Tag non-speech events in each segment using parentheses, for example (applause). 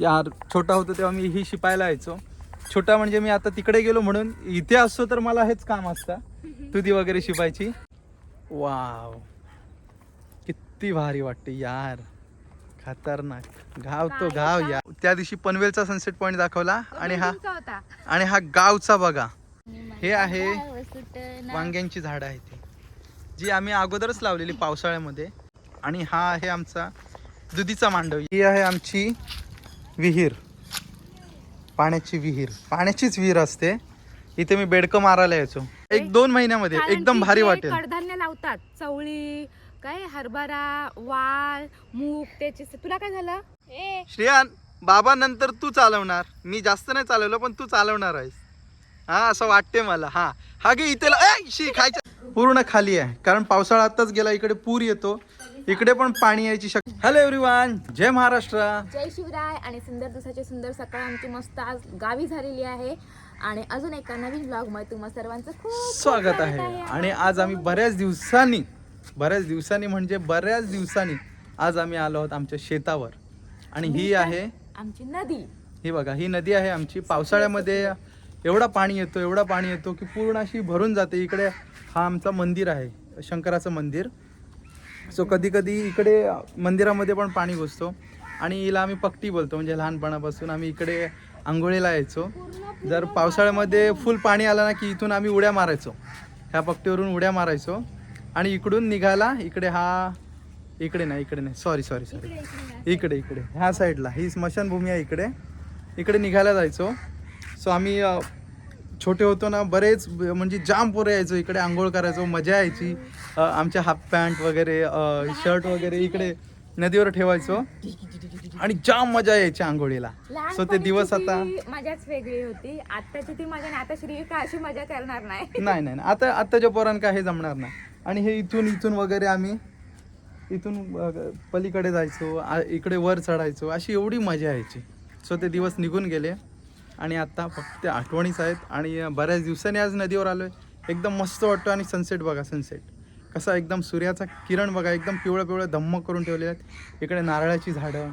यार छोटा होतो तेव्हा मी ही शिपायला यायचो. छोटा म्हणजे मी आता तिकडे गेलो म्हणून इथे असतो तर मला हेच काम असतं. तुदी वगैरे शिपायची. वाव. किती भारी वाटते यार. खतरनाक. गाव तो गाव या त्या दिवशी पनवेलचा सनसेट पॉइंट दाखवला आणि हा आणि हा गावचा बघा. हे आहे वांग्यांची झाडं आहे ती. जी आम्ही अगोदरच लावलेली पावसाळ्यामध्ये. आणि हा आहे आमचा दुधीचा मांडव. ही आहे आमची विहीर. पाण्याची विहीर. पाण्याचीच विहीर असते. इथे मी बेडकं मारायला यायचो. एक दोन महिन्यामध्ये कारण एकदम भारी वाटेल. कडधान्य लावतात. चवळी काय हरभरा वाल मूग त्याचे तुला काय झालं? ए. श्रेयान बाबा नंतर तू चालवणार. मी जास्त नाही चालवलं पण तू चालवणार आहेस. हा असं वाटते मला. हा. हा घे इथे ला- ए, शी खायचं. पूर्ण खाली आहे. कारण पावसाळा आताच गेला इकडे पूर येतो. इकडे पण पाणी यायची शक्य हॅलो एव्हरीवन जय महाराष्ट्र. जय शिवराय आणि सुंदर दिवसाची सुंदर सकाळ आमची मस्त आज गावी झालेली आहे. आणि अजून एका नवीन ब्लॉगमध्ये तुम्हा सर्वांचं खूप खूप स्वागत आहे. आणि आज आम्ही बऱ्याच दिवसांनी बऱ्याच दिवसांनी म्हणजे बऱ्याच दिवसांनी आज आम्ही आलो आहोत आमच्या शेतावर. आणि ही आहे आमची नदी. ही बघा ही नदी आहे आमची. पावसाळ्यामध्ये एवढा पाणी येतो एवढा पाणी येतो की पूर्ण अशी भरून जाते. इकडे हा आमचा मंदिर आहे शंकराचं मंदिर. सो कधी कधी इकडे मंदिरामध्ये पण पाणी घुसतो. आणि हिला आम्ही पक्टी बोलतो म्हणजे लहानपणापासून आम्ही इकडे आंघोळीला यायचो. जर पावसाळ्यामध्ये फुल पाणी आलं ना की इथून आम्ही उड्या मारायचो. ह्या पक्टीवरून उड्या मारायचो. आणि इकडून निघाला इकडे हा इकडे नाही इकडे नाही. सॉरी सॉरी सॉरी इकडे इकडे. ह्या साईडला ही स्मशानभूमी आहे इकडे. इकडे निघायला जायचो. सो आम्ही छोटे होतो ना बरेच म्हणजे जाम पोरं यायचो इकडे आंघोळ करायचो मजा यायची. आमच्या हाफ पॅन्ट वगैरे शर्ट वगैरे इकडे नदीवर ठेवायचो. आणि जाम मजा यायची आंघोळीला. सो ते दिवस आता मजाच वेगळी होती. आताची ती मजा आता श्री का अशी मजा करणार नाही. नाही नाही. आता आताच्या पोरांना हे जमणार नाही. आणि हे इथून इथून वगैरे आम्ही इथून पलीकडे जायचो इकडे वर चढायचो. अशी एवढी मजा यायची. सो ते दिवस निघून गेले. आणि आता फक्त आठवणीच आहेत. आणि बऱ्याच दिवसांनी आज नदीवर आलो आहे एकदम मस्त वाटतो आणि सनसेट बघा सनसेट कसा एकदम सूर्याचा किरण बघा एकदम पिवळं पिवळं धम्मक करून ठेवले आहेत. इकडे नारळाची झाडं.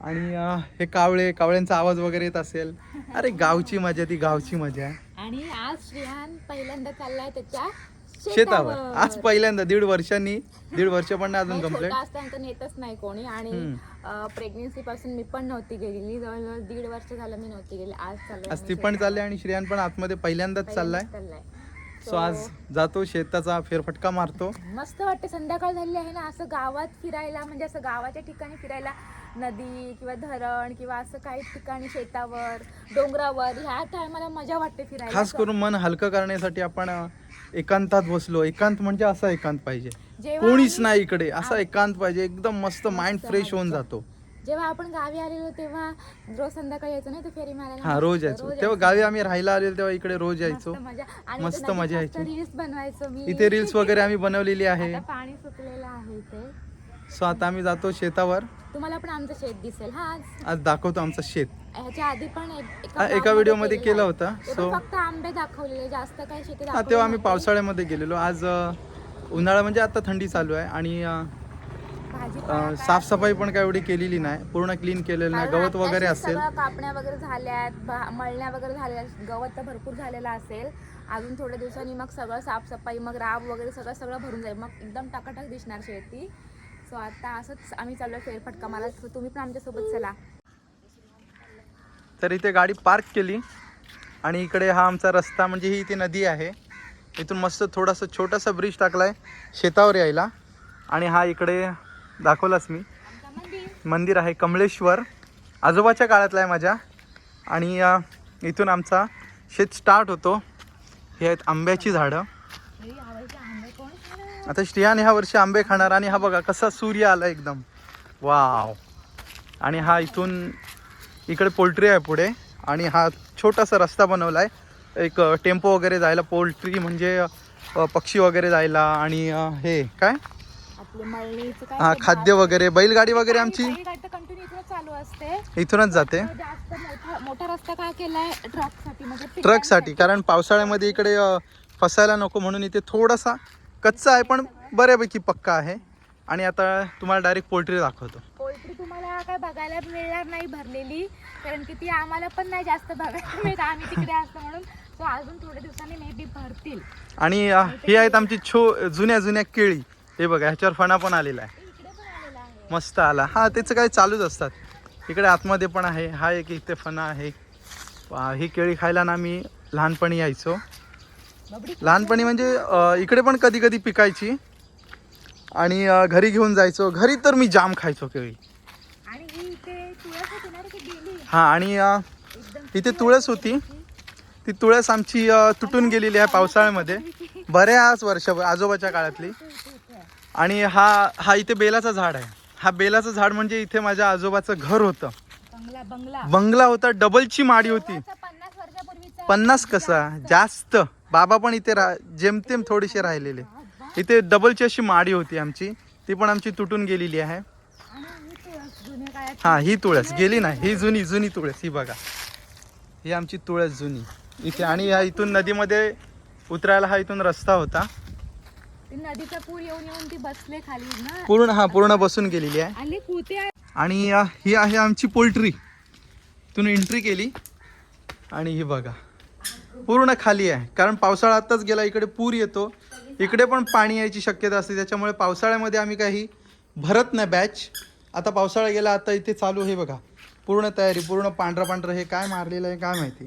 आणि हे कावळे कावळ्यांचा आवाज वगैरे येत असेल. अरे गावची मजा ती गावची मजा. आहे आणि आज श्रेहान पहिल्यांदा चाललाय त्याच्या शेतावर. आज पहिल्यांदा दीड वर्षांनी दीड वर्ष पण नाही अजून कंप्लीट असताना नेतच नाही कोणी. आणि हम्म. प्रेग्नेन्सी पासून मी पण नव्हती गेलेली. जवळजवळ दीड वर्ष झालं मी नव्हती गेली. आज चालू आज ती पण चालली आणि श्रेयान पण आतमध्ये पहिल्यांदाच चाललाय. सो आज जातो शेताचा फेरफटका मारतो. मस्त वाटते संध्याकाळ झाली आहे ना असं गावात फिरायला म्हणजे असं गावाच्या ठिकाणी फिरायला नदी किंवा धरण किंवा असं काही ठिकाणी शेतावर डोंगरावर ह्या टायमाला मजा वाटते फिरायला. खास करून मन हलकं करण्यासाठी आपण एकांतात बसलो. एकांत म्हणजे असा एकांत पाहिजे. कोणीच नाही इकडे. असा एकांत पाहिजे. एकदम मस्त माइंड फ्रेश होऊन जातो. जेव्हा आपण गावी आलेलो तेव्हा रोज संध्याकाळी यायचो ना ते फेरी मारायला हा रोज यायचो. तेव्हा गावी आम्ही राहायला आलेलो तेव्हा इकडे रोज यायचो. मस्त मजा यायची. रील्स बनवायचो मी. इथे रील्स वगैरे आम्ही बनवलेली आहे. पाणी सुकलेलं आहे इथे. सो आता आम्ही जातो शेतावर. तुम्हाला पण आमचं शेत दिसेल. हा आज दाखवतो आमचं शेत. ह्याच्या आधी पण एक- हा, व्हिडिओमध्ये केला. होता. ते सो फक्त आंबे दाखवलेले जास्त काही शेती हा तेव्हा आम्ही. पावसाळ्यामध्ये गेलेलो. आज अ, उन्हाळा म्हणजे आता थंडी चालू आहे आणि अ, अ, साफसफाई पण काय एवढी केलेली नाही. पूर्ण क्लीन केलेलं नाही. कारण गवत वगैरे असेल. सगळं कापण्या वगैरे झाल्यात भा- मळण्या वगैरे झाल्या गवत तर भरपूर झालेलं असेल. अजून थोड्या दिवसांनी मग सगळं साफसफाई मग राब वगैरे सगळं सगळं भरून जाईल. मग एकदम टकाटक दिसणार शेती. सो आता असंच आम्ही चाललो फेरफटका. मला तुम्ही पण आमच्यासोबत चला. तर इथे गाडी पार्क केली. आणि इकडे हा आमचा रस्ता म्हणजे ही इथे नदी आहे. इथून मस्त थोडासा छोटासा ब्रिज टाकलाय शेतावर यायला. आणि हा इकडे दाखवलाच मी. मंदिर आहे कमळेश्वर आजोबाच्या काळातला आहे माझ्या. आणि इथून आमचा शेत स्टार्ट होतो. हे आहेत आंब्याची झाडं. आता श्रियान ह्या वर्षी आंबे खाणार आणि हा बघा कसा सूर्य आला एकदम. वाव. आणि हा इथून इकडे पोल्ट्री आहे पुढे. आणि हा छोटासा रस्ता बनवला आहे एक टेम्पो वगैरे जायला पोल्ट्री म्हणजे पक्षी वगैरे जायला आणि हे काय? हा खाद्य वगैरे बैलगाडी वगैरे आमची? इथूनच जाते. मोठा रस्ता केलाय? ट्रकसाठी म्हणजे ट्रकसाठी कारण पावसाळ्यामध्ये इकडे फसायला नको म्हणून इथे थोडासा कच्चा आहे पण बऱ्यापैकी पक्का आहे. आणि आता तुम्हाला डायरेक्ट पोल्ट्री दाखवतो. तुम्हाला काय बघायला मिळणार नाही भरलेली कारण की ती आम्हाला पण नाही जास्त बघायला मिळत. आम्ही तिकडे असतो म्हणून. सो अजून थोड्या दिवसांनी मे बी भरतील. आणि अ, ही आहेत आमची छो जुन्या जुन्या केळी. हे बघा ह्याच्यावर फणा पण आलेला आहे. इकडे पण आलेला आहे. मस्त आला. हा त्याचं काही चालूच असतात. इकडे आतमध्ये पण आहे. हा एक इथे फणा आहे. वा, ही केळी खायला ना मी लहानपणी यायचो. बबडी लहानपणी म्हणजे अ, इकडे पण कधी कधी पिकायची. आणि अ, घरी घेऊन जायचो. घरी तर मी जाम खायचो केळी. ही हा आणि इथे तुळस होती ती. तुळस आमची तुटून गेलेली आहे पावसाळ्यामध्ये. बऱ्याच वर्ष आजोबाच्या काळातली. आणि हा हा इथे बेलाचं झाड आहे. हा बेलाचं झाड म्हणजे इथे माझ्या आजोबाचं घर होतं. बंगला होता डबलची माडी होती. पन्नास कसा? जास्त. बाबा पण इथे रा जेमतेम थोडेसे राहिलेले. इथे डबलची अशी माडी होती आमची. ती पण आमची तुटून गेलेली आहे आणि ही तुळस जुन्या काळात हा ही तुळस. गेली नाही ही जुनी जुनी तुळस ही बघा. ही आमची तुळस जुनी. इथे आणि ह्या इथून नदीमध्ये उतरायला हा इथून रस्ता होता. नदीचा पूर येऊन येऊन ती बसले खाली ना. पूर्ण हा पूर्ण बसून गेलेली आहे. आणि आहे? ही आहे आमची पोल्ट्री. इथून एंट्री केली. आणि ही बघा. पूर्ण खाली आहे. कारण पावसाळा आत्ताच गेला इकडे पूर येतो. इकडे पण पाणी यायची शक्यता असते. त्याच्यामुळे पावसाळ्यामध्ये आम्ही काही भरत नाही बॅच आता पावसाळा गेला आता इथे चालू आहे बघा. पूर्ण तयारी पूर्ण पांढरं पांढरं हे काय मारलेलं आहे काय माहिती.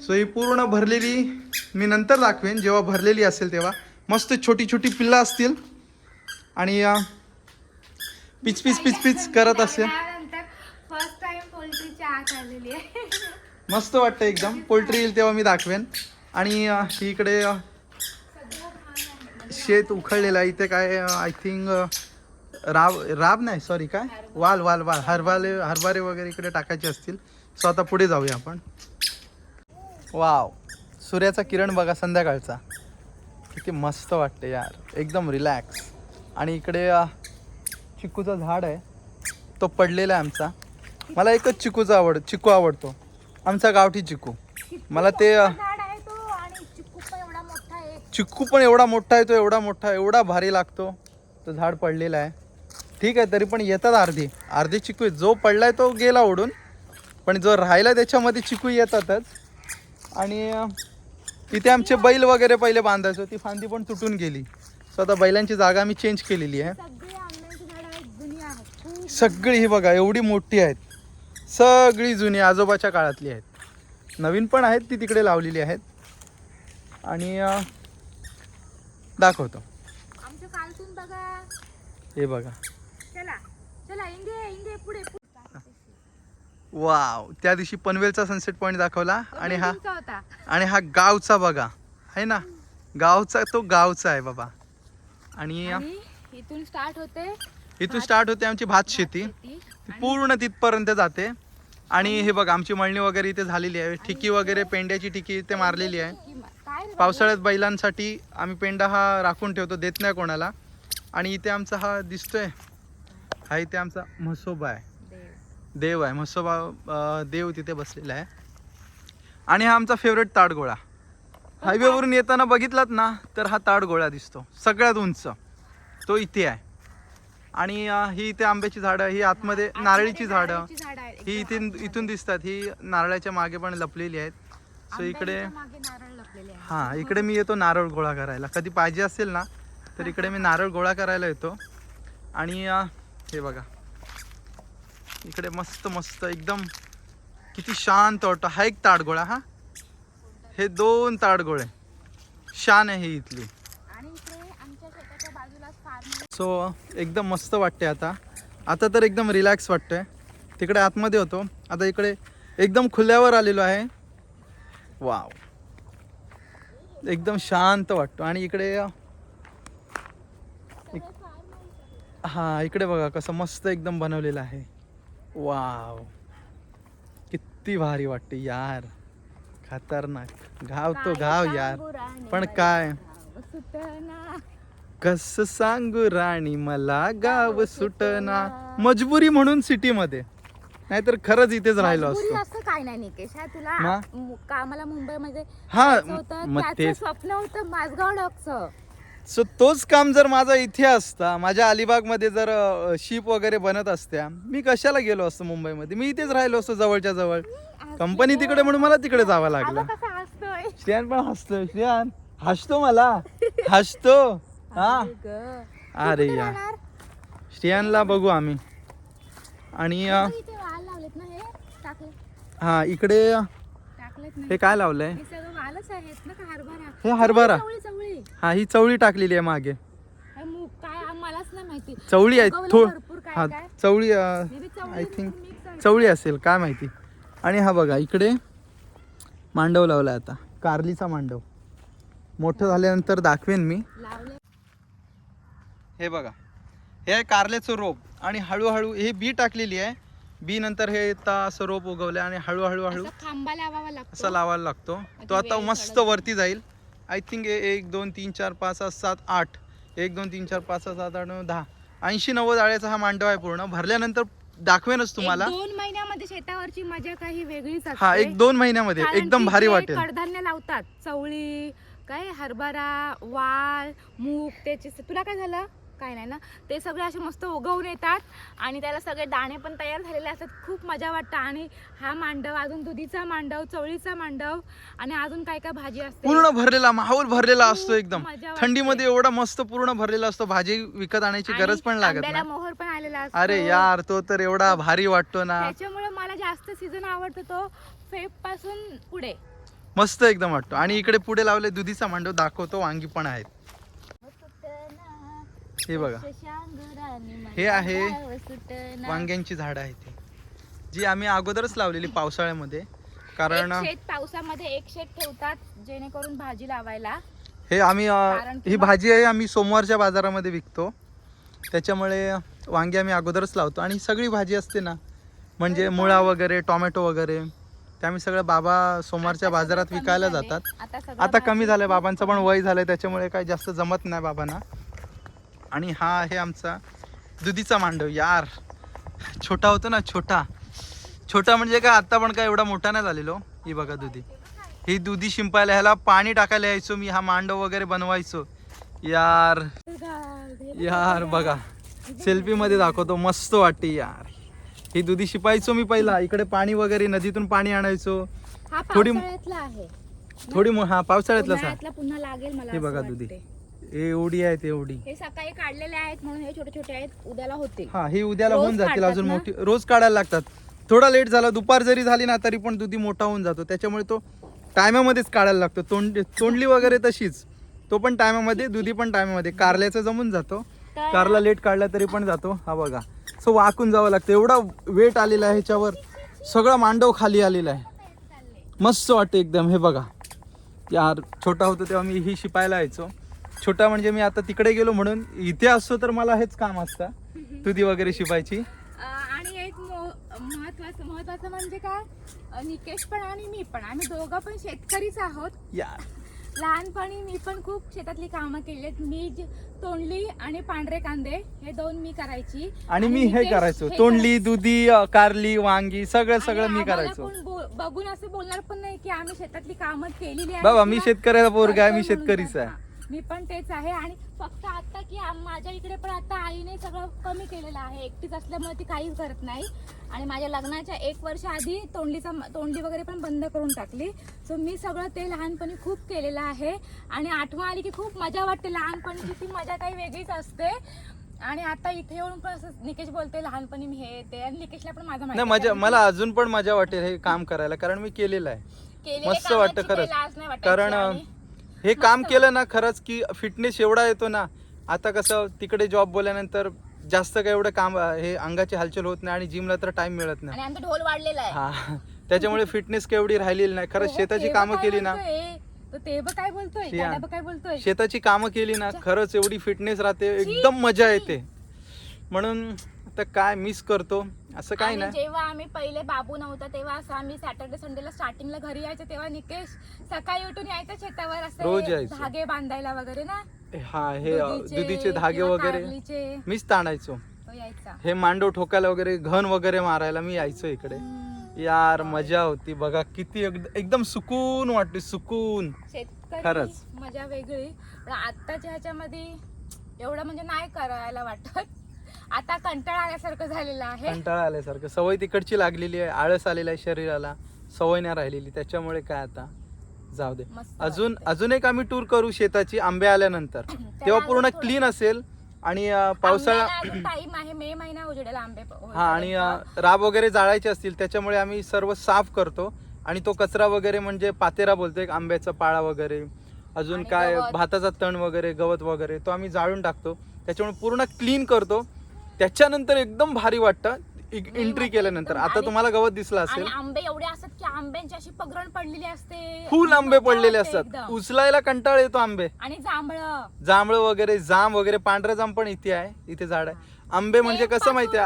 सो ही पूर्ण भरलेली मी नंतर दाखवेन. जेव्हा भरलेली असेल तेव्हा. मस्त छोटी छोटी पिल्लं असतील. आणि पिच पिच पिच पिच करत असेल. मस्त वाटतं एकदम. पोल्ट्री येईल तेव्हा मी दाखवेन. आणि ही इकडे शेत उखळलेलं आहे. इथे काय आय थिंक राब राब नाही सॉरी काय? वाल वाल वाल. हरभाले हरभरे वगैरे इकडे टाकायचे असतील. सो आता पुढे जाऊया आपण. वाव सूर्याचा किरण बघा संध्याकाळचा. किती मस्त वाटते यार. एकदम रिलॅक्स आणि इकडे चिकूचं झाड आहे. तो पडलेला आहे आमचा. मला एकच चिकूचा आवड चिकू आवडतो. आमचा गावठी चिकू. मला ते चिक्कू पण एवढा मोठा आहे तो एवढा मोठा एवढा भारी लागतो. तो झाड पडलेला आहे. ठीक आहे तरी पण येतात अर्धे. अर्धे चिकू. जो पडलाय तो गेला ओढून. पण जो राहिला त्याच्यामध्ये चिकू येतातच. आणि इथे आमचे बैल वगैरे पहिले बांधायचो ती फांदी पण तुटून गेली. सो आता बैलांची जागा आम्ही चेंज केलेली आहे. सगळी ही बघा एवढी मोठी आहेत. सगळी जुनी आजोबाच्या काळातली आहेत. नवीन पण आहेत ती तिकडे लावलेली आहेत. आणि दाखवतो. हे बघा. चला इंगे इंगे पुढे पुढे. वाव त्या दिवशी पनवेलचा सनसेट पॉईंट दाखवला आणि हा होता. आणि हा गावचा बघा आहे ना? गावचा तो गावचा आहे बाबा. आणि इथून स्टार्ट होते इथून स्टार्ट होते आमची भात शेती. पूर्ण तिथपर्यंत जाते. आणि हे बघा आमची मळणी वगैरे इथे झालेली आहे. ठिकी वगैरे पेंड्याची ठिकी इथे मारलेली आहे. पावसाळ्यात बैलांसाठी आम्ही पेंडा हा राखून ठेवतो देत नाही कोणाला. आणि इथे आमचा हा दिसतोय. हा इथे आमचा म्हसोबा आहे. देव. देव आहे. म्हसोबा देव तिथे बसलेला आहे. आणि हा आमचा फेवरेट ताडगोळा. हायवेवरून येताना बघितलात ना तर हा ताडगोळा दिसतो. सगळ्यात उंच. तो इथे आहे. आणि ही इथे आंब्याची झाडं ही आतमध्ये नारळीची झाडं. ही इथे. इथून दिसतात. ही नारळाच्या मागे पण लपलेली आहेत. सो इकडे. हां इकडे मी येतो नारळ गोळा करायला. कधी पाहिजे असेल ना तर इकडे मी नारळ गोळा करायला येतो. आणि हे बघा. इकडे मस्त मस्त एकदम किती शांत वाटतं. हा एक ताडगोळा हा? हे दोन ताडगोळे. शान आहे ही इथली. सो एकदम मस्त वाटते आता. आता तर एकदम रिलॅक्स वाटतंय. तिकडे आतमध्ये होतो. आता इकडे एकदम खुल्यावर आलेलो आहे. वाव एकदम शांत वाटतो. आणि इकडे हा इकडे बघा कसं मस्त एकदम बनवलेलं आहे. वाव. किती भारी वाटते यार. खतरनाक. गाव तो गाव यार. पण काय? कस सांगू राणी मला? गाव सुटना. मजबुरी म्हणून सिटी मध्ये नाहीतर खरंच इथेच राहिलो असतो. असं काय नाही निकेश. हा तुला मा? मु- कामाला मुंबईमध्ये हा जायचं होतं मग त्याचं तेच. स्वप्न होतं माझगाव डॉगचं सो तोच काम जर माझा इथे असता माझ्या अलिबागमध्ये जर शिप वगैरे बनत असत्या मी कशाला गेलो असतो मुंबईमध्ये? मी इथेच राहिलो असतो जवळच्या जवळ. कंपनी तिकडे म्हणून मला तिकडे जावं लागलं. श्रेयान पण हसतोय. श्रेयान हसतो मला? हसतो? हा? अरे या? श्रेयानला बघू आम्ही. आणि हे? इकडे हे काय लावलंय? हे हरभरा. हे हा चवळी टाकलेली आहे मागे. हे मूग काय आ- मलाच नाही माहिती. चवळी आहे भरपूर काय हा काय? चवळी Maybe चवळी आय थिंक mix आहे. चवळी असेल काय माहिती. आणि हा बघा इकडे मांडव लावला आता कारलीचा मांडव. मोठं झाल्यानंतर दाखवेन मी. लावले. हे बघा हे आहे कारल्याचं रोप. आणि हळूहळू हे बी टाकलेली आहे. बी नंतर हे आता असं रोप उगवलं आणि हळूहळू हळू असा खांबा लावावा लागतो. असा लावायला लागतो. तो आता मस्त. वरती जाईल. आय थिंक एक दोन तीन चार पाच सहा सात आठ. एक दोन तीन चार पाच सहा सात आठ नऊ दहा. ऐंशी नव्वद आळ्याचा हा मांडव आहे पूर्ण. भरल्यानंतर दाखवेनच तुम्हाला. दोन महिन्यामध्ये शेतावरची मजा काही वेगळीच असते. हा एक दोन महिन्यामध्ये. कारण एकदम भारी वाटेल. कडधान्य लावतात. चवळी काय हरभरा वाल मूग त्याचे तुला काय झालं? काय नाही ना. ते सगळे असे मस्त उगवून येतात आणि त्याला सगळे दाणे पण तयार झालेले असतात. खूप मजा वाटतं. आणि हा मांडव अजून दुधीचा मांडव चवळीचा मांडव आणि अजून काय काय भाजी असते. पूर्ण भरलेला माहोल भरलेला असतो एकदम. मजा वाटते. थंडीमध्ये एवढा मस्त पूर्ण भरलेला असतो. भाजी विकत आणायची आणि गरज पण लागत आंब्याला नाही. मोहर पण आलेला असतो. अरे यार तो तर एवढा भारी वाटतो ना. त्याच्यामुळे मला जास्त सीझन आवडतो तो फेबपासून पुढे. मस्त एकदम वाटतो. आणि इकडे पुढे लावले दुधीचा मांडव दाखवतो. वांगी पण आहेत. हे बघा. हे आहे वांग्यांची झाडं आहेत ती जी आम्ही अगोदरच लावलेली पावसाळ्यामध्ये. कारण पावसामध्ये एक शेत ठेवतात जेणेकरून भाजी लावायला. हे आम्ही ही भाजी आहे आम्ही सोमवारच्या बाजारामध्ये विकतो. त्याच्यामुळे वांगे आम्ही अगोदरच लावतो. आणि सगळी भाजी असते ना म्हणजे मुळा वगैरे टोमॅटो वगैरे ते आम्ही सगळं बाबा सोमवारच्या बाजारात विकायला. जातात. आता कमी झालंय बाबांचं पण वय झालंय त्याच्यामुळे काही जास्त जमत नाही बाबांना. आणि हा आहे आमचा दुधीचा मांडव. यार छोटा होतो ना छोटा. छोटा म्हणजे काय आता पण काय एवढा मोठा नाही झालेलो. ही बघा दुधी. ही दुधी शिंपायला ह्याला पाणी टाकायला यायचो मी हा मांडव वगैरे बनवायचो. यार यार बघा. सेल्फी मध्ये दाखवतो मस्त वाटते यार. ही दुधी शिपायचो मी पहिला. इकडे पाणी वगैरे नदीतून पाणी आणायचो. थोडी- पावसाळ्यातला थोडी हा पावसाळ्यातलाच हा. हे बघा. दुधी. एवढी आहे एवढी हे सकाळी काढलेले आहेत म्हणून हे छोटे छोटे आहेत उद्याला होतील. हा ही उद्याला रोज होऊन जातील काढतात अजून ना? मोठी रोज काढायला लागतात. थोडा लेट झाला दुपार जरी झाली ना तरी पण दुधी मोठा होऊन जातो. त्याच्यामुळे तो टायमामध्येच काढायला लागतो. तोंड तोंडली वगैरे तशीच. तो पण टायमामध्ये दुधी पण टायमामध्ये. कारल्याचं जमून जातो. तर- कारला लेट काढला तरी पण जातो. हा बघा. सो वाकून जावं लागतं. एवढा वेट आलेला आहे ह्याच्यावर. सगळा मांडव खाली आलेला आहे. मस्त वाटतं एकदम. हे बघा. यार छोटा होतो तेव्हा मी ही शिपायला यायचो. छोटा म्हणजे मी आता तिकडे गेलो म्हणून इथे असतो तर मला हेच काम असतं. दुधी वगैरे शिपायची. आणि एक महत्वाचं महत्वाचं म्हणजे काय? निकेश पण आणि मी पण. आम्ही दोघं पण शेतकरीच आहोत. यार लहानपणी मी पण खूप शेतातली कामं केली मी तोंडली आणि पांढरे कांदे. हे दोन मी करायची. आणि मी हे करायचो. तोंडली. दुधी कारली वांगी सगळं सगळं मी करायचो. बघून असं बोलणार पण नाही की आम्ही शेतातली कामं केलेली बाबा मी किंवा शेतकऱ्याचा पोरगा आहे मी शेतकरीच. आहे. मी पण तेच आहे. आणि फक्त आता की माझ्या इकडे पण आता आईने सगळं कमी केलेलं आहे. एकटीच असल्यामुळे ती काहीच करत नाही. आणि माझ्या लग्नाच्या एक वर्ष आधी तोंडलीचा तोंडली वगैरे पण बंद करून टाकली. सो मी सगळं ते लहानपणी खूप केलेलं आहे. आणि आठवण आली की खूप मजा वाटते लहानपणीची ती मजा काही वेगळीच असते. आणि आता इथे येऊन पण असं निकेश बोलतोय लहानपणी मी हे ते. आणि निकेशला पण माझा नाही मजा मला अजून पण मजा वाटेल हे काम करायला कारण मी केलेलं आहे. मस्त वाटतं खरंच. कारण हे काम केलं ना खरंच की फिटनेस एवढा येतो ना आता कसं तिकडे जॉब बोलल्यानंतर जास्त काय एवढं काम हे अंगाची हालचाल होत नाही आणि जिमला तर टाइम मिळत नाही. आणि आमचा ढोल वाढलेला आहे. हा त्याच्यामुळे फिटनेस केवढी राहिलेली नाही. खरंच हो, शेताची कामं केली ना. तो बघ काय बोलतोय शियान. दादा बघ काय बोलतोय. शेताची कामं केली ना खरंच एवढी फिटनेस राहते एकदम मजा येते. म्हणून आता काय मिस करतो असं काही आणि नाही. जेव्हा आम्ही पहिले बाबू नव्हता तेव्हा असं आम्ही सॅटर्डे संडेला स्टार्टिंगला घरी यायचो तेव्हा निकेश सकाळी उठून यायचं शेतावर रोज असे यायचो. धागे बांधायला वगैरे ना? हा हे अ, दुधीचे धागे किंवा वगैरे कारलीचे, मीच ताणायचो. तो यायचा. हे मांडव ठोकायला वगैरे घन वगैरे मारायला मी यायचो इकडे. हम्म. यार मजा होती बघा किती एकद- एकदम सुकून वाटते सुकून. तरी खरंच. मजा वेगळी. पण आत्ताच्या ह्याच्यामध्ये एवढं म्हणजे नाही करायला वाटत. आता कंटाळा आल्यासारखं झालेलं आहे. कंटाळा आल्यासारखं. सवय तिकडची लागलेली आहे आळस आलेला आहे शरीराला. सवय नाही राहिलेली त्याच्यामुळे काय आता? जाऊ दे. मस्त अजून वाटतंय. अजून एक आम्ही टूर करू शेताची आंबे आल्यानंतर. (clears throat) तेव्हा पूर्ण थोडं- क्लीन असेल आणि अं, पावसाळा टाइम आहे मे महिना उजेडेला आंबे प- हा आणि होईपर्यंत. राब वगैरे जाळायचे असतील त्याच्यामुळे आम्ही सर्व साफ करतो. आणि तो कचरा वगैरे म्हणजे पातेरा बोलतो एक आंब्याचा पाळा वगैरे. अजून आणि काय गवत. भाताचा तण वगैरे गवत वगैरे तो आम्ही जाळून टाकतो. त्याच्यामुळे पूर्ण क्लीन करतो. त्याच्यानंतर एकदम भारी वाटतं. एंट्री केल्यानंतर. आता. तुम्हाला गवत दिसलं आणि असेल. आंबे एवढे असतात की आंब्यांची अशी पगरण पडलेली असते. फुल आंबे पडलेले असतात. एकदम. उचलायला कंटाळ येतो आंबे. आणि जांभळं. जांभळं वगैरे जाम वगैरे पांढरं जाम पण इथे आहे. इथे झाड आहे. आंबे म्हणजे कसं माहिती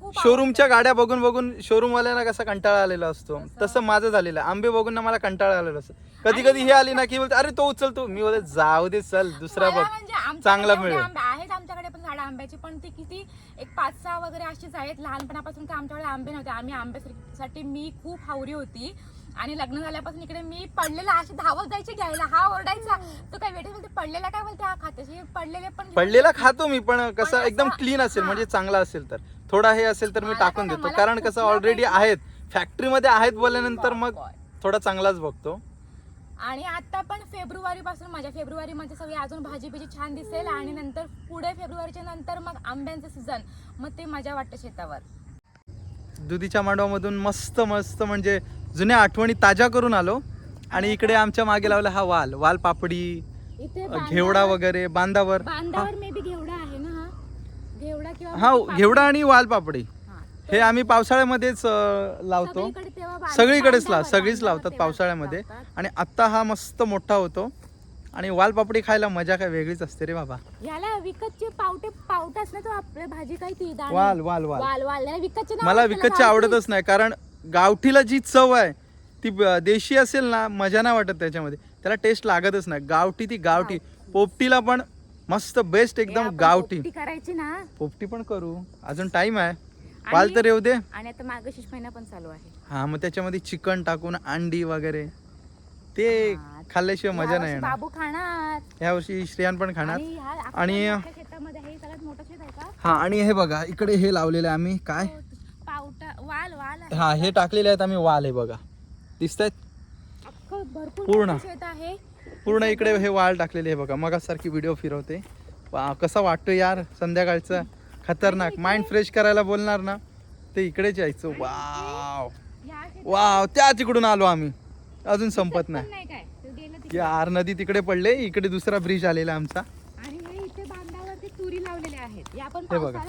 खूप शोरूमच्या. गाड्या बघून बघून शोरूम वाल्यांना कसा कंटाळा आलेला असतो. तसं. माझं झालेलं आहे. आंबे बघून ना मला कंटाळा आलेला असतो. कधी कधी हे आली ना की बोलते अरे तो उचलतो मी बोलते जाऊ दे चल दुसरा बघ. म्हणजे चांगला मिळेल. आहेत आमच्याकडे पण झाडं आंब्याची पण ती किती एक पाच सहा वगैरे अशीच आहेत. लहानपणापासून काय आमच्याकडे आंबे नव्हते. आम्ही आंब्यासाठी मी खूप हावरी होती. आणि लग्न झाल्यापासून इकडे मी पडलेला अशी धावत जायची घ्यायला हा ओरडायचा. तो काय वेटे बोलते पडलेला काय बोलते? हा खात्याशी पडलेले पण पडलेला खातो मी पण कसं एकदम क्लीन असेल. म्हणजे चांगला असेल तर. थोडा हे असेल तर मी टाकून देतो. कारण कसं ऑलरेडी आहेत. फॅक्टरीमध्ये आहेत बोलल्यानंतर मग. थोडा चांगलाच बघतो. आणि आता पण फेब्रुवारी पासून माझ्या फेब्रुवारी मध्ये सगळी अजून भाजी बिजी छान दिसेल आणि नंतर पुढे फेब्रुवारीच्या नंतर मग आंब्यांचं सीझन मग ते मजा वाटते शेतावर. दुधीच्या मांडवामधून मस्त मस्त म्हणजे जुन्या आठवणी ताज्या करून आलो. आणि इकडे आमच्या मागे लावला हा वाल. वाल पापडी घेवडा वगैरे बांधावर. हा. घेवडा हा? आणि वाल पापडी. हा. आम्ही पावसाळ्यामध्येच लावतो. सगळीकडेच लाव सगळीच लावतात पावसाळ्यामध्ये. आणि आत्ता हा मस्त मोठा होतो. आणि वालपापडी खायला मजा काय वेगळीच असते रे बाबा. याला विकतचे पावटे तो भाजी काय ती दाणे. वाल वाल वाल. वाल वाल. याला विकतचे मला विकतची. आवडतच नाही. कारण गावठीला जी चव आहे ती देशी असेल ना मजा नाही वाटत त्याच्यामध्ये. त्याला टेस्ट लागतच नाही. गावठी ती गावठी. पोपटीला पण मस्त बेस्ट हे एकदम गावठी. पोपटी करायची ना. पोपटी पण करू. अजून टाइम आहे. आणि- तर येऊ दे. आणि आता मार्गशीर्ष महिना पण चालू आहे. हा मग त्याच्यामध्ये चिकन टाकून अंडी वगैरे. ते हा. खाल्ल्याशिवाय मजा नाही येणार. बाबू खाणार. ह्या वर्षी श्रेयान पण खाणार. आणि हे हा आणि हे बघा इकडे हे लावलेले आहे आम्ही. काय हो, पावटा वाल वाल आहे हा हे टाकलेले आहेत आम्ही वाल आहे बघा. दिसत भरपूर पूर्ण. आहे. पूर्ण इकडे हे वाल टाकलेले आहे बघा. मग सारखी व्हिडिओ फिरवते. वा, कसा वाटतो यार संध्याकाळचं? खतरनाक. माइंड फ्रेश करायला बोलणार ना? ते इकडेच यायचं. वाव वाव त्या तिकडून आलो आम्ही. अजून संपत नाही. यार नदी तिकडे पडले. इकडे दुसरा ब्रिज आलेला आमचा. हे आहेत. बघा.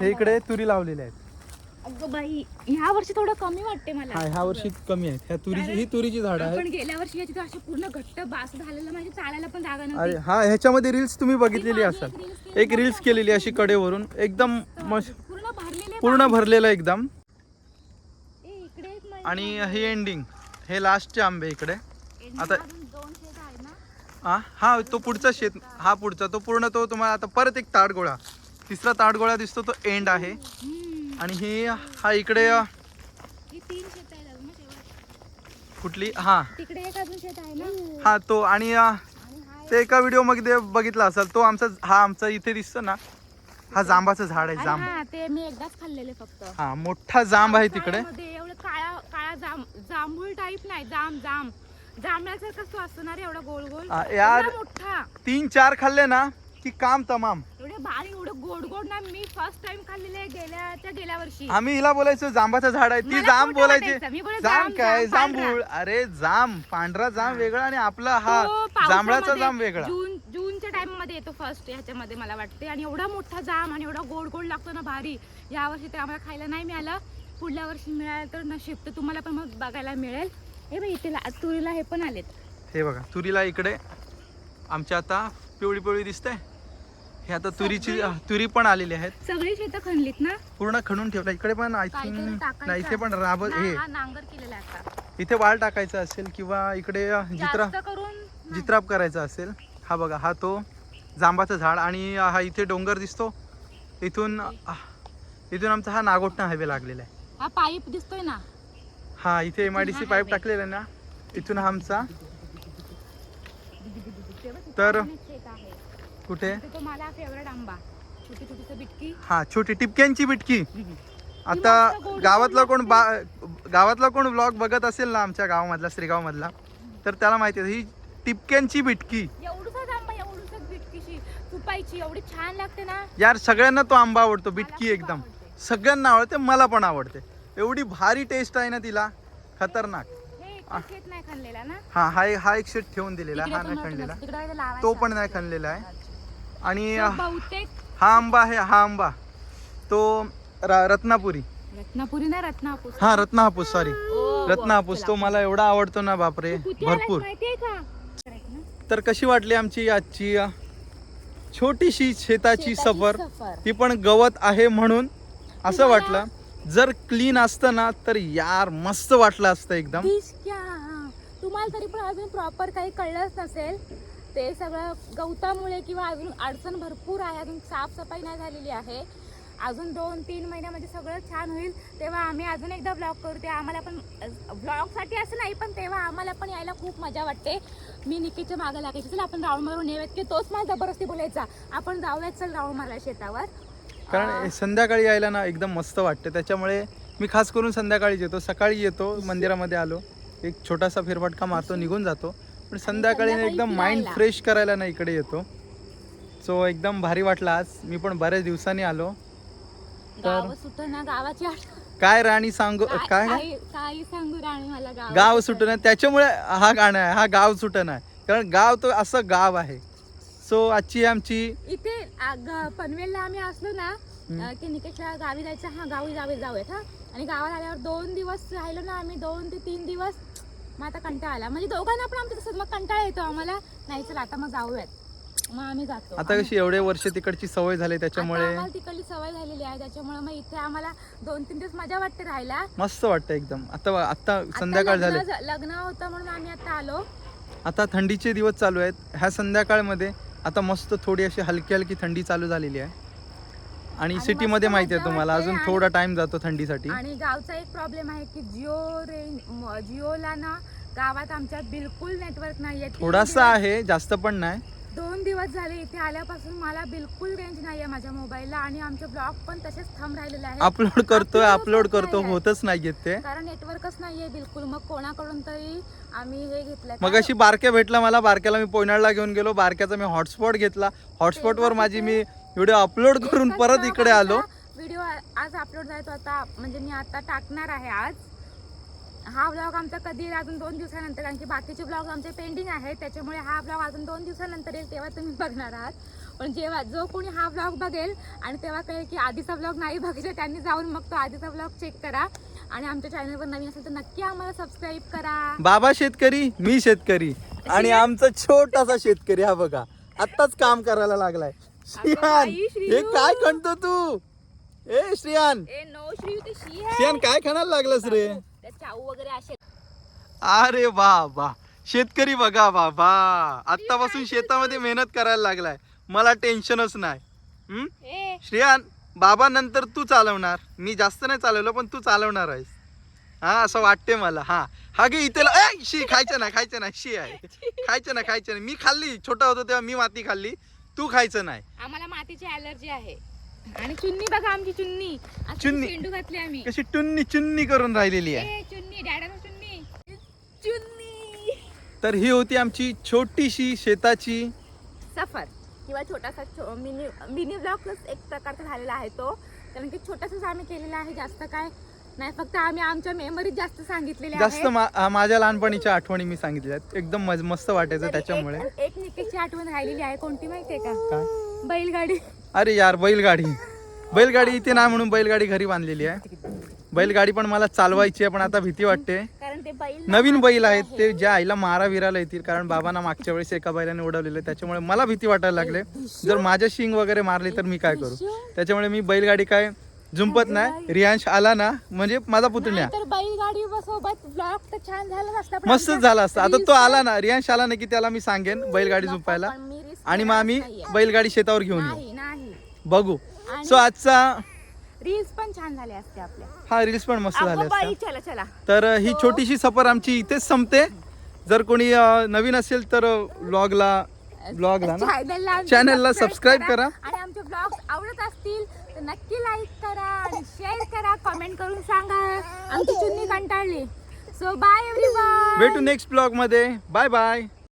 हे इकडे तुरी लावलेले आहेत. अगं बाई ह्या वर्षी थोडं कमी वाटते मला. हा ह्या वर्षी कमी आहेत ह्या तुरीची ही तुरीची झाडं आपण आहेत गेल्या वर्षी याची तर अशी पूर्ण घट्ट बास झालेलं म्हणजे चालायला पण जागा अरे नव्हती हा ह्याच्यामध्ये रील्स तुम्ही बघितलेली असाल. एक रील्स केलेली अशी कडेवरून. एकदम पूर्ण भरलेले पूर्ण भरलेलं एकदम. ए, इकडे एक महिना आणि हे एंडिंग हे लास्टचे आंबे इकडे. आता- अजून दोन शेत आहे ना? हा हा तो पुढचा शेत हा पुढचा. तो पूर्ण तो तुम्हाला आता परत एक ताडगोळा. तिसरा ताडगोळा दिसतो तो एंड आहे. हम्म. आणि ही हा इकडे ही. तीन शेत अजून. कुठली? हा. तिकडे एक अजून शेत आहे ना? हा तो आणि अ, आणि हा. एक- ते एका व्हिडिओमध्ये बघितला असेल. तो आमचा हा आमचा इथे दिसतो ना. हा जांबाचं झाड आहे जांब. हा ते मी एकदाच खाल्लेले फक्त. हा मोठा जांब आहे तिकडे. पावसाळ्यामध्ये एवढं काळा काळा जांब जांभूळ टाईप नाही जाम जाम जांभळासारखा तो असतो ना रे एवढा गोल गोल आ, यार. एवढा मोठा. तीन चार खाल्ले ना की काम तमाम. एवढे भारी एवढं गोड गोड ना मी फर्स्ट टाइम खाल्लेले गेल्याच्या गेल्या वर्षी आम्ही हिला बोलायचो जांबाचं झाड आहे. ती मला खोटं बोलायची. वाटायचं. मी बोलायचे जाम जाम, काय. जांभूळ अरे जाम पांढरा जाम वेगळा आणि आपला हा तो जांभळाचा पावसामध्ये जाम वेगळा. जून जूनच्या टाइममध्ये येतो फर्स्ट ह्याच्यामध्ये मला वाटते. आणि एवढा मोठा जाम आणि एवढा गोड गोड लागतो ना भारी. या वर्षी ते आम्हाला खायला नाही मिळालं. पुढल्या वर्षी मिळालं तर नशीब तर तुम्हाला पण मग बघायला मिळेल. हे बाई इथे ला- तुरीला हे पण आलेत. हे बघा तुरीला इकडे आमच्या आता पिवळी पिवळी दिसते हे आता तुरीची तुरी पण आलेली आहेत. सगळी शेतं खणलीत ना? पूर्ण खणून ठेवला इकडे पण आय थिंक टाकायचं. नाही इथे पण राब ना- हे. हा नांगर केलेला आहे आता. इथे वाळ टाकायचा असेल किंवा इकडे जित्रा जास्त करून नाही. जित्राप करायचा असेल. हा बघा हा तो जांबाचं झाड आणि हा इथे डोंगर दिसतो. इथून इथून आमचा हा नागोटणा हायवे लागलेला आहे. हा पाईप दिसतोय ना? हा इथे M I D C pipe. टाकलेला आहे ना. इथून हा आमचा. तर कुठे? तो मला फेवरेट आंबा. छोटी छोटीचं बिटकी. हा छोटी टिपक्यांची बिटकी. आता मस्त गोड गावातला कोण बा गावातला कोण ब्लॉग बघत असेल ना आमच्या गावामधला श्रीगाव मधला तर त्याला माहिती आहे ही टिपक्यांची बिटकी. एवढूसाच आंबा एवढूसाच बिटकीशी तुपायची एवढी छान लागते ना. यार सगळ्यांना तो आंबा आवडतो बिटकी खूप एकदम. आवडते. सगळ्यांना आवडते मला पण आवडते. एवढी भारी टेस्ट आहे ना तिला. खतरनाक. हे एकच शेत नाही खाल्लेला ना? हा हा एक- हा एक शेट ठेवून दिलेला हा नाही खणलेला. तो पण नाही खणलेला आहे. आणि बहुतेक हा आंबा आहे हा आंबा. तो र- रत्नापुरी. रत्नापुरी ना रत्नापूर हा रत्ना हापूस सॉरी रत्ना हापूस तो मला एवढा आवडतो ना बापरे. भरपूर. माहितीये का? तर कशी वाटली आमची आजची अ, छोटीशी शेताची सफर. ती पण गवत आहे म्हणून असं वाटलं. जर क्लीन असतं ना तर यार मस्त वाटलं असतं एकदम. डिश क्या? तुम्हाला तरी पण अजून प्रॉपर काही कळलंच नसेल. ते सगळं गवतामुळे किंवा अजून अडचण भरपूर आहे. अजून साफसफाई नाही झालेली आहे. अजून दोन तीन महिन्यामध्ये सगळं छान होईल. तेव्हा आम्ही अजून एकदा ब्लॉग करू ते आम्हाला पण ब्लॉगसाठी असं नाही पण तेव्हा आम्हाला पण यायला खूप मजा वाटते. मी निकीच्या मागं लागायची. चल आपण राऊंड मारून येऊयात की तोच मला जबरदस्ती बोलायचा. आपण जाऊयात चल राऊंड मारायला शेतावर. कारण संध्याकाळी यायला ना एकदम मस्त वाटतं. त्याच्यामुळे मी खास करून संध्याकाळीच येतो. सकाळी येतो मंदिरामध्ये आलो. एक छोटासा फेरफटका मारतो निघून जातो. पण संध्याकाळी ना एकदम माइंड. फ्रेश करायला ना इकडे येतो. सो एकदम भारी वाटलं आज. मी पण बऱ्याच दिवसांनी आलो. गाव सुट ना गावाची आठवण. काय राणी सांगू काय काय? सांगू राणी मला गाव गाव सुटणं त्याच्यामुळे हा गाणं आहे. हा गाव सुटणं आहे कारण गाव तो असं गाव आहे. सो आजची आमची इथे पनवेलला आम्ही असलो ना की निकेशला गावी जायचं. हा गावी जावे जाऊयात हा. आणि गावात आल्यावर दोन दिवस राहिलो ना आम्ही. दोन ते तीन दिवस मग आता कंटाळा आला. म्हणजे दोघांना पण आमचं तसंच. मग कंटाळा येतो आम्हाला. नाही चला आता मग जाऊयात. मग आम्ही जातो. आता कशी एवढे वर्ष तिकडची सवय झाली आता त्याच्यामुळे? आम्हाला तिकडली सवय झालेली आहे. त्याच्यामुळे मग इथे आम्हाला दोन तीन दिवस मजा वाटते राहायला. मस्त वाटतं एकदम. आता आता आता संध्याकाळ झाले. लग्न झ- लग्न होतं म्हणून आम्ही आता आलो. आता थंडीचे दिवस चालू आहेत. ह्या संध्याकाळमध्ये आता मस्त थोडी अशी हलकी हलकी थंडी चालू झालेली आहे. आणि आणि सिटीमध्ये मस्त माहिती आहे मजा तुम्हाला वाटते अजून आणि- थोडा टाइम जातो थंडीसाठी. आणि गावचा एक प्रॉब्लेम आहे की जिओ रेंज म- जिओला ना गावात आमच्या बिलकुल नेटवर्क नाहीये. तीन थोडासा दिवस- आहे जास्त पण नाही. दोन दिवस झाले इथे आल्यापासून मला बिलकुल रेंज नाहीये माझ्या मोबाईलला आणि आमचे ब्लॉग पण तसेच थांब राहिलेले आहे अपलोड करतोय Upload अपलोड होत करतो नाहीये. होतच नाहीयेत ते. कारण नेटवर्कच नाहीये बिलकुल. मग कोणाकडून तरी आम्ही हे घेतलं मग अशी बारक्या भेटला मला बारक्याला मी पोयनाडला घेऊन गेलो बारक्याचा मी हॉटस्पॉट घेतला. हॉटस्पॉटवर माझी मी व्हिडिओ अपलोड करून परत इकडे आलो. व्हिडिओ आज अपलोड झाला आता म्हणजे मी आता टाकणार आहे आज. हा ब्लॉग आमचा कधी येईल अजून दोन दिवसानंतर कारण की बाकीचे ब्लॉग आमचे पेंडिंग आहेत त्याच्यामुळे हा ब्लॉग अजून दोन दिवसानंतर येईल तेव्हा तुम्ही बघणार आहात. पण जेव्हा जो कोणी हा ब्लॉग बघेल आणि तेव्हा कळेल की आधीचा ब्लॉग नाही बघितला त्यांनी जाऊन मग तो आधीचा ब्लॉग चेक करा. आणि आमच्या चॅनलवर नवीन असेल तर नक्की आम्हाला सबस्क्राईब करा. बाबा शेतकरी मी शेतकरी. आणि आमचा छोटासा शेतकरी हा बघा. आत्ताच काम करायला लागलाय. श्रियान. हे काय खणतो तू? ए श्रियान! नो श्रियान काय खायला लागलास रे? अरे वा वा. शेतकरी बघा बाबा आत्तापासून शेतामध्ये मेहनत करायला लागलाय. मला टेन्शनच नाही. श्रियान बाबा नंतर तू चालवणार. मी जास्त नाही चालवलं पण तू चालवणार आहेस. हा असं वाटते मला. हा. हा घे इथे शी खायचं नाही खायचं नाही. शी आहे. (laughs) खायचं नाही खायचं नाही. मी खाल्ली छोटा होतो तेव्हा मी माती खाल्ली. तू खायचं नाही. आम्हाला मातीची अलर्जी आहे. आणि चुन्नी बघा आमची चुन्नी. चुन्नी. शेंडू घातली आम्ही. कशी टुन्नी चुन्नी करून राहिलेली आहे. ए चुन्नी डॅडाला चुन्नी. चुन्नी. तर ही होती आमची छोटीशी शेताची. सफर. किंवा छोटासा मिनी मिनी ब्लॉगच एक प्रकारचा झालेला आहे तो. कारण की छोटासाच आम्ही केलेला आहे जास्त काय नाही फक्त आम्ही आमच्या मेमरीज जास्त सांगितलेल्या जास्त आहेत. मा- माझ्या लहानपणीच्या आठवणी मी सांगितल्या आहेत. एकदम मज- मस्त वाटायचं तरी त्याच्यामुळे. एक- एक निकेची आठवण राहिलेली आहे कोणती माहितीये का? काय? बैलगाडी. अरे यार बैलगाडी. बैलगाडी इथे नाही म्हणून बैलगाडी घरी बांधलेली आहे. बैलगाडी पण मला चालवायची आहे पण आता भीती वाटते. कारण ते बैल नवीन बैल आहेत ते ज्या आईला मारा विराला येतील कारण बाबांना मागच्या वेळेस एका बैलाने उडवलेलं. त्याच्यामुळे मला भीती वाटायला लागले. जर माझ्या शिंग वगैरे मारली तर मी काय करू? त्याच्यामुळे मी बैलगाडी काय झुंपत नाही. रियांश आला ना म्हणजे माझा पुतण्या तर बैलगाडी सोबत ब्लॉग तर छान झाला नसता पण मस्तच आमच्या झाला असता. आता तो आला ना रियांश आला ना की त्याला मी सांगेन बैलगाडी झुंपायला. पण मी risk आणि मग आम्ही नाहीये. बैलगाडी शेतावर घेऊन येऊ. नाही. नाही बघू. आणि- सो आजचा रील्स पण छान झाले असते आपल्या हा रील्स पण मस्त झाले अगो बाई असतात चला चला. तर अ, ही छोटीशी सफर आमची इथेच संपते. जर कोणी अ, नवीन असेल तर ब्लॉगला ना. चॅनलला आमच्या चॅनलला सबस्क्राईब करा आणि आमचे ब्लॉग आवडत असतील तर नक्की लाईक करा आणि शेअर करा कमेंट करून सांगा. आमची चुन्नी कंटाळली. सो बाय एव्हरीवन भेटू नेक्स्ट ब्लॉगमध्ये. Bye bye